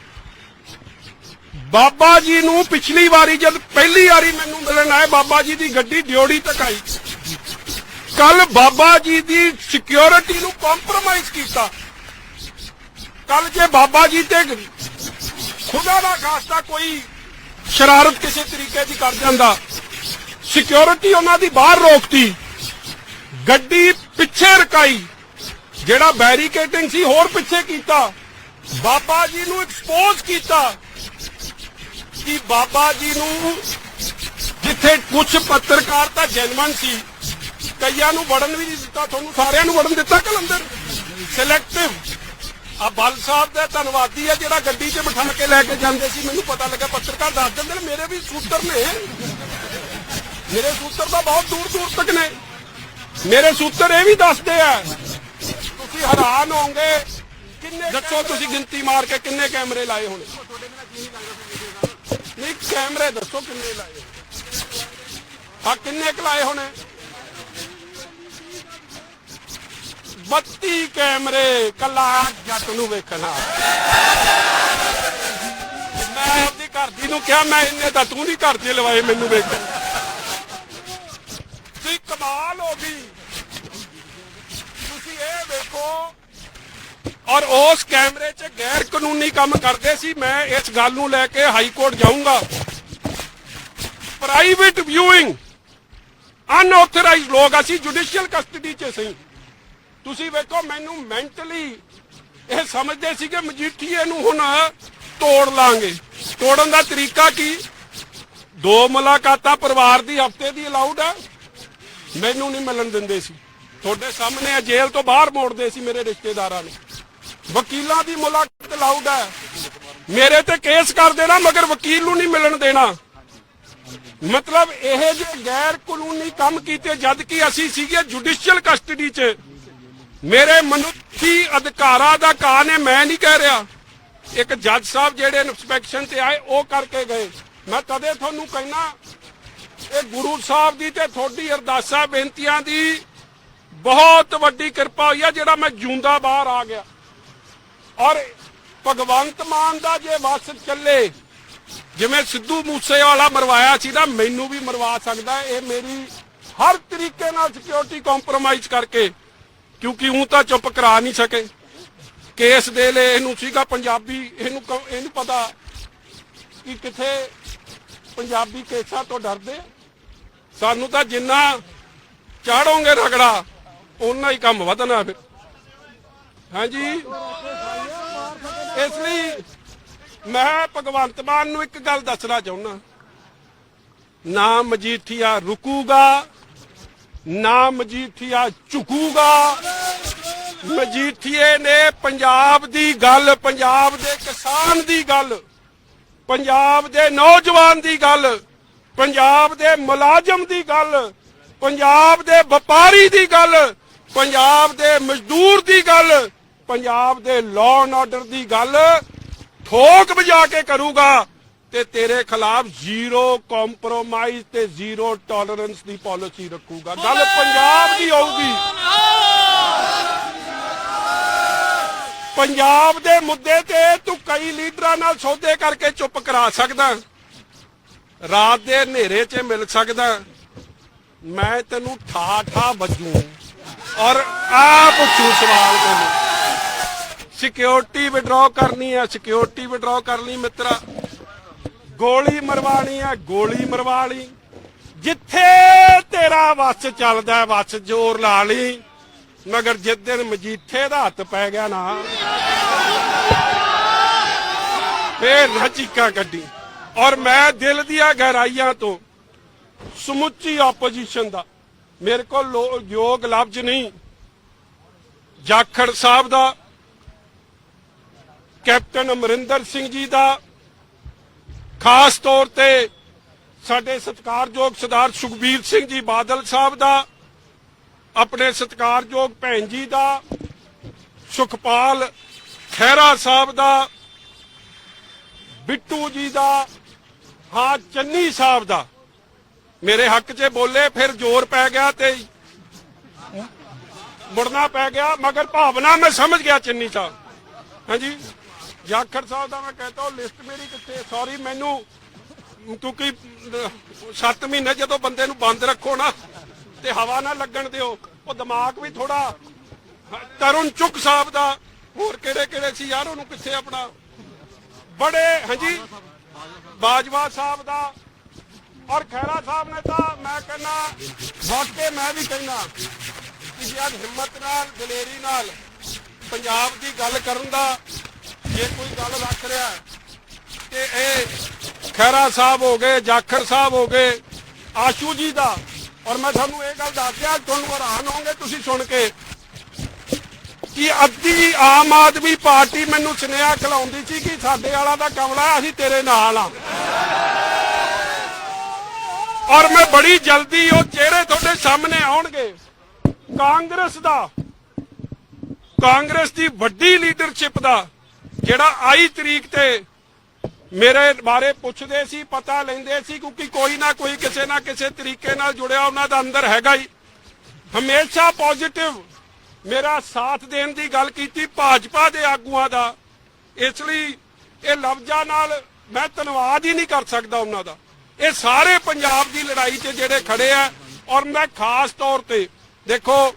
ਬਾਬਾ ਜੀ ਨੂੰ ਪਿਛਲੀ ਵਾਰੀ ਜਦ ਪਹਿਲੀ ਵਾਰੀ ਮੈਨੂੰ ਮਿਲਣ ਆਏ, ਬਾਬਾ ਜੀ ਦੀ ਗੱਡੀ ਡਿਓੜੀ ਤੱਕ ਆਈ। ਕੱਲ ਬਾਬਾ ਜੀ ਦੀ ਸਿਕਿਉਰਿਟੀ ਨੂੰ ਕੰਪਰੋਮਾਈਜ਼ ਕੀਤਾ। ਕੱਲ ਜੇ ਬਾਬਾ ਜੀ ਤੇ ਖੁਦਾ ਦਾ ਖਾਸਤਾ ਕੋਈ ਸ਼ਰਾਰਤ ਕਿਸੇ ਤਰੀਕੇ ਦੀ ਕਰ ਜਾਂਦਾ ਸਿਕਿਉਰਿਟੀ ਉਹਨਾਂ ਦੀ ਬਾਹਰ ਰੋਕਤੀ। ਗੱਡੀ ਪਿੱਛੇ ਰਕਾਈ। ਜਿਹੜਾ ਬੈਰੀਕੇਡਿੰਗ ਸੀ, ਹੋਰ ਪਿੱਛੇ ਕੀਤਾ। ਬਾਬਾ ਜੀ ਨੂੰ ਐਕਸਪੋਜ਼ ਕੀਤਾ ਕਿ ਬਾਬਾ ਜੀ ਨੂੰ ਜਿੱਥੇ ਕੁਝ ਪੱਤਰਕਾਰ ਤਾਂ ਜੈਨੂਅਨ ਸੀ, ਕਈਆਂ ਨੂੰ ਵੜਨ ਵੀ ਨਹੀਂ ਦਿੱਤਾ, ਤੁਹਾਨੂੰ ਸਾਰਿਆਂ ਨੂੰ ਵੜਨ ਦਿੱਤਾ ਕਲੰਦਰ। ਸਿਲੈਕਟਿਵ ਆ ਬਲ ਸਾਹਿਬ ਦਾ ਧੰਨਵਾਦੀ ਹੈ ਜਿਹੜਾ ਗੱਡੀ 'ਚ ਬਿਠਾ ਕੇ ਲੈ ਕੇ ਜਾਂਦੇ ਸੀ। ਮੈਨੂੰ ਪਤਾ ਲੱਗਾ ਪੱਤਰਕਾਰ ਦੱਸ ਦਿੰਦੇ ਨੇ, ਮੇਰੇ ਵੀ ਸੂਤਰ ਨੇ। ਮੇਰੇ ਸੂਤਰ ਤਾਂ ਬਹੁਤ ਦੂਰ ਦੂਰ ਤੱਕ ਨੇ। ਮੇਰੇ ਸੂਤਰ ਇਹ ਵੀ ਦੱਸਦੇ ਆ ਤੁਸੀਂ ਹੈਰਾਨ ਹੋਵੋਗੇ। ਕਿੰਨੇ ਦੱਸੋ ਤੁਸੀਂ ਗਿਣਤੀ ਮਾਰ ਕੇ ਕਿੰਨੇ ਕੈਮਰੇ ਲਾਏ ਹੋਣੇ? ਨਹੀਂ ਕੈਮਰੇ ਦੱਸੋ ਕਿੰਨੇ ਲਾਏ ਆ ਕਿੰਨੇ ਕੁ ਲਾਏ ਹੋਣੇ? 32 ਕੈਮਰੇ ਕੱਲਾ ਜੱਟ ਨੂੰ ਵੇਖਣਾ। ਮੈਂ ਆਪਣੀ ਘਰ ਦੀ ਨੂੰ ਕਿਹਾ ਮੈਂ ਇੰਨੇ ਤਾਂ ਤੂੰ ਨਹੀਂ ਘਰ ਲਵਾਏ ਮੈਨੂੰ ਵੇਖਣ ਤੁਸੀਂ ਕਮਾਲ ਹੋ ਗਈ ਤੁਸੀਂ ਇਹ ਵੇਖੋ ਔਰ ਉਸ ਕੈਮਰੇ 'ਚ ਗੈਰ ਕਾਨੂੰਨੀ ਕੰਮ ਕਰਦੇ ਸੀ। ਮੈਂ ਇਸ ਗੱਲ ਨੂੰ ਲੈ ਕੇ ਹਾਈ ਕੋਰਟ ਜਾਊਂਗਾ। ਪ੍ਰਾਈਵੇਟ ਵਿਊਇੰਗ ਅਨਆਥੋਰਾਈਜ਼ਡ ਲੋਕ, ਅਸੀਂ ਜੁਡੀਸ਼ੀਅਲ ਕਸਟਡੀ 'ਚ ਸਹੀ ਤੁਸੀਂ ਵੇਖੋ, ਮੈਨੂੰ ਮੈਂਟਲੀ ਇਹ ਸਮਝਦੇ ਸੀ ਕਿ ਮਜੀਠੀਏ ਨੂੰ ਹੁਣ ਤੋੜ ਲਾਂਗੇ। ਤੋੜਨ ਦਾ ਤਰੀਕਾ ਕੀ? ਦੋ ਮੁਲਾਕਾਤਾਂ ਪਰਿਵਾਰ ਦੀ ਹਫ਼ਤੇ ਦੀ ਅਲਾਉਡ ਹੈ ਮੈਨੂੰ ਨਹੀਂ ਮਿਲਣ ਦਿੰਦੇ ਸੀ। ਤੁਹਾਡੇ ਸਾਹਮਣੇ ਆ, ਜੇਲ੍ਹ ਤੋਂ ਬਾਹਰ ਮੋੜਦੇ ਸੀ ਮੇਰੇ ਰਿਸ਼ਤੇਦਾਰਾਂ ਨੂੰ। ਵਕੀਲਾਂ ਦੀ ਮੁਲਾਕਾਤ ਅਲਾਉਡ ਹੈ। ਮੇਰੇ ਤੇ ਕੇਸ ਕਰ ਦੇਣਾ, ਮਗਰ ਵਕੀਲ ਨੂੰ ਨਹੀਂ ਮਿਲਣ ਦੇਣਾ। ਮਤਲਬ ਇਹ ਜੇ ਗੈਰ ਕਾਨੂੰਨੀ ਕੰਮ ਕੀਤੇ, ਜਦ ਕਿ ਅਸੀਂ ਸੀਗੇ ਜੁਡੀਸ਼ੀਅਲ ਕਸਟਡੀ 'ਚ। ਮੇਰੇ ਮਨੁੱਖੀ ਅਧਿਕਾਰਾਂ ਦਾ ਕਾਨ ਹੈ ਮੈਂ ਨਹੀਂ ਕਹਿ ਰਿਹਾ। ਇੱਕ ਜੱਜ ਸਾਹਿਬ ਜਿਹੜੇ ਇਨਸਪੈਕਸ਼ਨ ਤੇ ਆਏ, ਉਹ ਕਰਕੇ ਗਏ। ਮੈਂ ਕਦੇ ਤੁਹਾਨੂੰ ਕਹਿਣਾ ਇਹ ਗੁਰੂ ਸਾਹਿਬ ਦੀ ਤੇ ਤੁਹਾਡੀ ਅਰਦਾਸਾਂ, ਬੇਨਤੀਆਂ ਦੀ ਬਹੁਤ ਵੱਡੀ ਕਿਰਪਾ ਹੋਈ ਆ, ਜਿਹੜਾ ਮੈਂ ਜੂੰਦਾ ਬਾਹਰ ਆ ਗਿਆ। ਔਰ ਭਗਵੰਤ ਮਾਨ ਦਾ ਜੇ ਵਸ ਚੱਲੇ, ਜਿਵੇਂ ਸਿੱਧੂ ਮੂਸੇਵਾਲਾ ਮਰਵਾਇਆ ਸੀ ਨਾ, ਮੈਨੂੰ ਵੀ ਮਰਵਾ ਸਕਦਾ ਇਹ ਮੇਰੀ ਹਰ ਤਰੀਕੇ ਨਾਲ ਸਿਕਿਉਰਿਟੀ ਕੰਪਰੋਮਾਈਜ਼ ਕਰਕੇ, ਕਿਉਂਕਿ ਉਹ ਤਾਂ ਚੁੱਪ ਕਰਾ ਨਹੀਂ ਸਕੇ। ਕੇਸ ਦੇ ਲਈ ਇਹਨੂੰ ਸੀਗਾ ਪੰਜਾਬੀ, ਇਹਨੂੰ ਇਹਨੂੰ ਪਤਾ ਕਿ ਕਿਥੇ ਪੰਜਾਬੀ ਕੇਸਾਂ ਤੋਂ ਡਰਦੇ ਸਾਨੂੰ ਤਾਂ ਜਿੰਨਾ ਚਾੜੋਗੇ ਰਗੜਾ ਉਹਨਾਂ ਹੀ ਕੰਮ ਵਧਣਾ ਫਿਰ। ਹਾਂਜੀ। ਇਸ ਲਈ ਮੈਂ ਭਗਵੰਤ ਮਾਨ ਨੂੰ ਇੱਕ ਗੱਲ ਦੱਸਣਾ ਚਾਹੁੰਦਾ। ਨਾ ਮਜੀਠੀਆ ਰੁਕੂਗਾ, ਨਾ ਮਜੀਠੀਆ ਝੁਕੂਗਾ। ਮਜੀਠੀਏ ਨੇ ਪੰਜਾਬ ਦੀ ਗੱਲ, ਪੰਜਾਬ ਦੇ ਕਿਸਾਨ ਦੀ ਗੱਲ, ਪੰਜਾਬ ਦੇ ਨੌਜਵਾਨ ਦੀ ਗੱਲ, ਪੰਜਾਬ ਦੇ ਮੁਲਾਜ਼ਮ ਦੀ ਗੱਲ, ਪੰਜਾਬ ਦੇ ਵਪਾਰੀ ਦੀ ਗੱਲ ਪੰਜਾਬ ਦੇ ਮਜ਼ਦੂਰ ਦੀ ਗੱਲ ਪੰਜਾਬ ਦੇ ਲਾਅ ਐਂਡ ਆਰਡਰ ਦੀ ਗੱਲ ਠੋਕ ਵਜਾ ਕੇ ਕਰੂਗਾ ਤੇ ਤੇਰੇ ਖਿਲਾਫ ਜ਼ੀਰੋ ਕੰਪਰੋਮਾਈਜ਼ ਤੇ ਜ਼ੀਰੋ ਟੋਲਰੈਂਸ ਦੀ ਪਾਲਿਸੀ ਰੱਖੂਗਾ। ਗੱਲ ਪੰਜਾਬ ਦੀ ਹੋਊਗੀ। ਪੰਜਾਬ ਦੇ ਮੁੱਦੇ ਤੇ ਤੂੰ ਕਈ ਲੀਡਰਾਂ ਨਾਲ ਸੌਦੇ ਕਰਕੇ ਚੁੱਪ ਕਰਾ ਸਕਦਾ। ਰਾਤ ਦੇ ਹਨੇਰੇ 'ਚ ਮਿਲ ਸਕਦਾ। ਮੈਂ ਤੈਨੂੰ ਠਾ ਠਾ ਵੱਜੂ। ਔਰ ਆ ਪੁੱਛੂ ਸਵਾਲ ਤੈਨੂੰ ਸਿਕਿਉਰਿਟੀ ਵਿਡਰਾਅ ਕਰਨੀ ਹੈ ਸਿਕਿਉਰਿਟੀ ਵਿਡਰਾਅ ਕਰ ਲਈ ਮਿੱਤਰਾ। ਗੋਲੀ ਮਰਵਾਣੀ ਹੈ ਗੋਲੀ ਮਰਵਾ ਲਈ। ਜਿੱਥੇ ਤੇਰਾ ਵੱਸ ਚੱਲਦਾ ਵੱਸ ਜ਼ੋਰ ਲਾ ਲਈ। ਮਗਰ ਜਿਸ ਦਿਨ ਮਜੀਠੇ ਦਾ ਹੱਥ ਪੈ ਗਿਆ ਨਾ, ਫੇਰ ਨਾ ਕੱਢੀ। ਔਰ ਮੈਂ ਦਿਲ ਦੀਆਂ ਗਹਿਰਾਈਆਂ ਤੋਂ ਸਮੁੱਚੀ ਆਪੋਜੀਸ਼ਨ ਦਾ ਮੇਰੇ ਕੋਲ ਲੋ- ਯੋਗ ਲਫ਼ਜ਼ ਨਹੀਂ। ਜਾਖੜ ਸਾਹਿਬ ਦਾ, ਕੈਪਟਨ ਅਮਰਿੰਦਰ ਸਿੰਘ ਜੀ ਦਾ, ਖਾਸ ਤੌਰ ਤੇ ਸਾਡੇ ਸਤਿਕਾਰਯੋਗ ਸਰਦਾਰ ਸੁਖਬੀਰ ਸਿੰਘ ਜੀ ਬਾਦਲ ਸਾਹਿਬ ਦਾ, ਆਪਣੇ ਸਤਿਕਾਰਯੋਗ ਭੈਣ ਜੀ ਦਾ, ਸੁਖਪਾਲ ਖਹਿਰਾ ਸਾਹਿਬ ਦਾ, ਬਿੱਟੂ ਜੀ ਦਾ, ਹਾਂ ਚੰਨੀ ਸਾਹਿਬ ਦਾ। ਮੇਰੇ ਹੱਕ 'ਚ ਬੋਲੇ, ਫਿਰ ਜ਼ੋਰ ਪੈ ਗਿਆ ਤੇ ਮੁੜਨਾ ਪੈ ਗਿਆ, ਮਗਰ ਭਾਵਨਾ ਮੈਂ ਸਮਝ ਗਿਆ ਚੰਨੀ ਸਾਹਿਬ। ਹਾਂਜੀ? ਜਾਖੜ ਸਾਹਿਬ ਦਾ ਮੈਂ ਕਹਤਾ ਲਿਸਟ ਮੇਰੀ ਕਿੱਥੇ ਸੌਰੀ ਮੈਨੂੰ ਕਿਉਂਕਿ 7 ਮਹੀਨੇ ਜਦੋਂ ਬੰਦੇ ਨੂੰ ਬੰਦ ਰੱਖੋ ਨਾ ਤੇ ਹਵਾ ਨਾ ਲੱਗਣ ਦਿਓ, ਉਹ ਦਿਮਾਗ ਵੀ ਥੋੜਾ ਤਰੁਣ ਚੁੱਕ ਸਾਹਿਬ ਦਾ, ਹੋਰ ਕਿਹੜੇ ਕਿਹੜੇ ਸੀ ਯਾਰ ਉਹਨੂੰ ਕਿੱਥੇ ਆਪਣਾ? ਬੜੇ, ਹਾਂਜੀ? ਬਾਜਵਾ ਸਾਹਿਬ ਦਾ ਔਰ ਖੈਰਾ ਸਾਹਿਬ ਨੇ ਤਾਂ ਮੈਂ ਕਹਿੰਦਾ ਵਾਕਈ ਮੈਂ ਵੀ ਕਹਿੰਦਾ ਕਿ ਜੇ ਹਿੰਮਤ ਨਾਲ, ਦਲੇਰੀ ਨਾਲ ਪੰਜਾਬ ਦੀ ਗੱਲ ਕਰਨ ਦਾ ਜੇ ਕੋਈ ਗੱਲ ਰੱਖ ਰਿਹਾ ਤੇ ਇਹ ਖੈਰਾ ਸਾਹਿਬ ਹੋ ਗਏ ਜਾਖਰ ਸਾਹਿਬ ਹੋ ਗਏ, ਆਸ਼ੂ ਜੀ ਦਾ। ਔਰ ਮੈਂ ਤੁਹਾਨੂੰ ਇਹ ਗੱਲ ਦੱਸ ਦਿਆਂ, ਤੁਹਾਨੂੰ ਹੈਰਾਨ ਹੋਵੋਗੇ, ਤੁਸੀਂ ਸੁਣ ਕੇ, ਕਿ ਅੱਧੀ ਆਮ ਆਦਮੀ ਪਾਰਟੀ ਮੈਨੂੰ ਸੁਨੇਹਾ ਖਿਲਾਉਂਦੀ ਸੀ ਕਿ ਸਾਡੇ ਵਾਲਾ ਦਾ ਕਮਲਾ ਅਸੀਂ ਤੇਰੇ ਨਾਲ ਆ ਔਰ ਮੈਂ ਬੜੀ ਜਲਦੀ ਉਹ ਚਿਹਰੇ ਤੁਹਾਡੇ ਸਾਹਮਣੇ ਆਉਣਗੇ। ਕਾਂਗਰਸ ਦਾ, ਕਾਂਗਰਸ ਦੀ ਵੱਡੀ ਲੀਡਰਸ਼ਿਪ ਦਾ, ਜਿਹੜਾ ਆਈ ਤਰੀਕ ਤੇ ਮੇਰੇ ਬਾਰੇ ਪੁੱਛਦੇ ਸੀ, ਪਤਾ ਲੈਂਦੇ ਸੀ, ਕਿਉਂਕਿ ਕੋਈ ਨਾ ਕੋਈ ਕਿਸੇ ਨਾ ਕਿਸੇ ਤਰੀਕੇ ਨਾਲ ਜੁੜਿਆ ਉਹਨਾਂ ਦਾ ਅੰਦਰ ਹੈਗਾ ਹੀ। ਹਮੇਸ਼ਾ ਪੋਜ਼ਿਟਿਵ ਮੇਰਾ ਸਾਥ ਦੇਣ ਦੀ ਗੱਲ ਕੀਤੀ ਭਾਜਪਾ ਦੇ ਆਗੂਆਂ ਦਾ। ਇਸ ਲਈ ਇਹ ਲਫ਼ਜ਼ਾਂ ਨਾਲ ਮੈਂ ਧੰਨਵਾਦ ਹੀ ਨਹੀਂ ਕਰ ਸਕਦਾ ਉਹਨਾਂ ਦਾ। ਇਹ ਸਾਰੇ ਪੰਜਾਬ ਦੀ ਲੜਾਈ 'ਚ ਜਿਹੜੇ ਖੜੇ ਆ ਔਰ ਮੈਂ ਖਾਸ ਤੌਰ ਤੇ ਦੇਖੋ,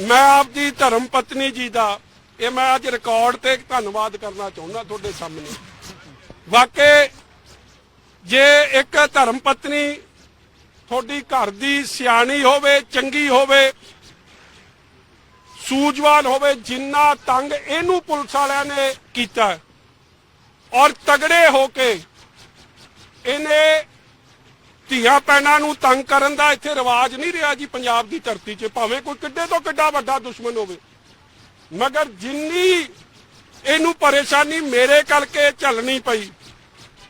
ਮੈਂ ਆਪਦੀ ਧਰਮ ਪਤਨੀ ਜੀ ਦਾ, ਇਹ ਮੈਂ ਅੱਜ ਰਿਕਾਰਡ ਤੇ ਧੰਨਵਾਦ ਕਰਨਾ ਚਾਹੁੰਦਾ ਤੁਹਾਡੇ ਸਾਹਮਣੇ। ਵਾਕਈ ਜੇ ਇੱਕ ਧਰਮ ਪਤਨੀ ਤੁਹਾਡੀ ਘਰ ਦੀ ਸਿਆਣੀ ਹੋਵੇ, ਚੰਗੀ ਹੋਵੇ, ਸੂਝਵਾਨ ਹੋਵੇ, ਜਿੰਨਾ ਤੰਗ ਇਹਨੂੰ ਪੁਲਿਸ ਵਾਲਿਆਂ ਨੇ ਕੀਤਾ, ਔਰ ਤਗੜੇ ਹੋ ਕੇ ਇਹਨੇ ਧੀਆਂ ਪੈਣਾ ਨੂੰ ਤੰਗ ਕਰਨ ਦਾ ਇੱਥੇ ਰਿਵਾਜ ਨਹੀਂ ਰਿਹਾ ਜੀ ਪੰਜਾਬ ਦੀ ਧਰਤੀ 'ਚ, ਭਾਵੇਂ ਕੋਈ ਕਿੱਡੇ ਤੋਂ ਕਿੱਡਾ ਵੱਡਾ ਦੁਸ਼ਮਣ ਹੋਵੇ। ਮਗਰ ਜਿੰਨੀ ਇਹਨੂੰ ਪਰੇਸ਼ਾਨੀ ਮੇਰੇ ਕਰਕੇ ਝੱਲਣੀ ਪਈ